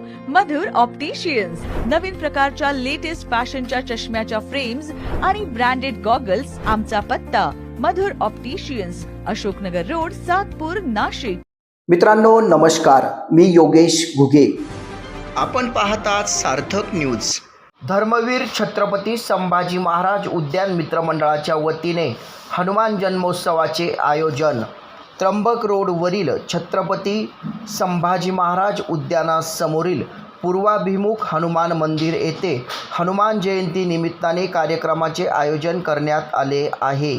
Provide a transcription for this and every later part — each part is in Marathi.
मधुर ऑप्टिशियन्स नवीन प्रकारच्या लेटेस्ट फॅशनच्या चष्म्याच्या फ्रेम्स आणि ब्रँडेड गॉगल्स आमचा पत्ता. Madhur opticians Ashoknagar road Satpur Nashik. मित्रांनो नमस्कार. मी योगेश घुगे. आपण पाहतात सार्थक न्यूज धर्मवीर छत्रपती संभाजी महाराज उद्यान मित्रमंडळाच्या वतीने हनुमान जन्मोत्सवाचे आयोजन. त्र्यंबक रोडवरील छत्रपती संभाजी महाराज उद्यानासमोरील पूर्वाभिमुख हनुमान मंदिर येथे हनुमान जयंती निमित्ताने कार्यक्रमाचे आयोजन करण्यात आले आहे.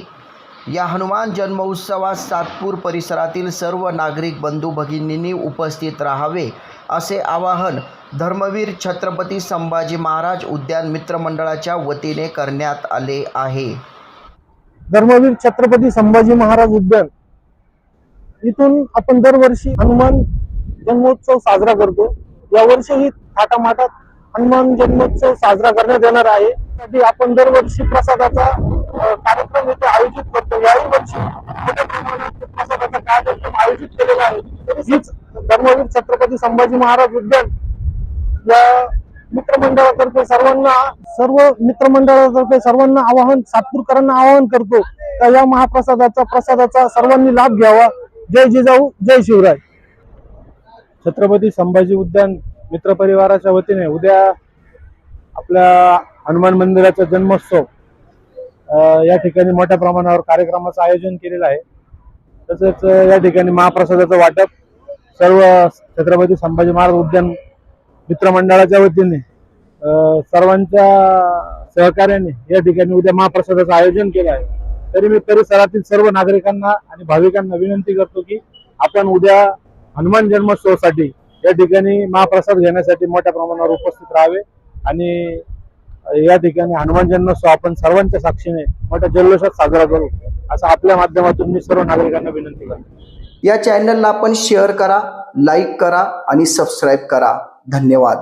या हनुमान जन्मोत्सवात सातपूर परिसरातील सर्व नागरिक बंधू भगिनींनी उपस्थित राहावे असे आवाहन धर्मवीर छत्रपती संभाजी महाराज उद्यान मित्रमंडळाच्या वतीने करण्यात आले आहे. धर्मवीर छत्रपती संभाजी महाराज उद्यान इथून आपण दरवर्षी हनुमान जन्मोत्सव साजरा करतो. यावर्षीही थाटामाटात हनुमान जन्मोत्सव साजरा करण्यात येणार आहे. त्यासाठी आपण दरवर्षी प्रसादाचा कार्यक्रम इथे आयोजित करतो. याही वर्षी मोठ्या प्रमाणात प्रसादाचा कार्यक्रम आयोजित केलेला आहे. हीच धर्मवीर छत्रपती संभाजी महाराज उद्यान या मित्रमंडळातर्फे सर्वांना सर्व मित्रमंडळातर्फे सर्वांना आवाहन सातपूरकरांना आवाहन करतो या महाप्रसादाचा प्रसादाचा सर्वांनी लाभ घ्यावा. जय जिजाऊ जय शिवराय. छत्रपती संभाजी उद्यान मित्र परिवाराच्या वतीने उद्या आपल्या हनुमान मंदिराचा जन्मोत्सव या ठिकाणी मोठ्या प्रमाणावर कार्यक्रमाचं आयोजन केलेलं आहे. तसेच या ठिकाणी महाप्रसादाचं वाटप सर्व छत्रपती संभाजी महाराज उद्यान मित्रमंडळाच्या वतीने सर्वांच्या सहकार्याने या ठिकाणी उद्या महाप्रसादाचं आयोजन केलं आहे. तरी मी परिसरातील सर्व नागरिकांना आणि भाविकांना विनंती करतो की आपण उद्या हनुमान जन्मोत्सवासाठी या ठिकाणी महाप्रसाद घेण्यासाठी मोठ्या प्रमाणावर उपस्थित राहावे आणि या ठिकाणी हनुमान जन्मोत्सव आपण सर्वांच्या साक्षीने मोठ्या जल्लोषात साजरा करू असं आपल्या माध्यमातून मी सर्व नागरिकांना विनंती करतो. या चॅनलला आपण शेअर करा लाईक करा आणि सबस्क्राईब करा. धन्यवाद.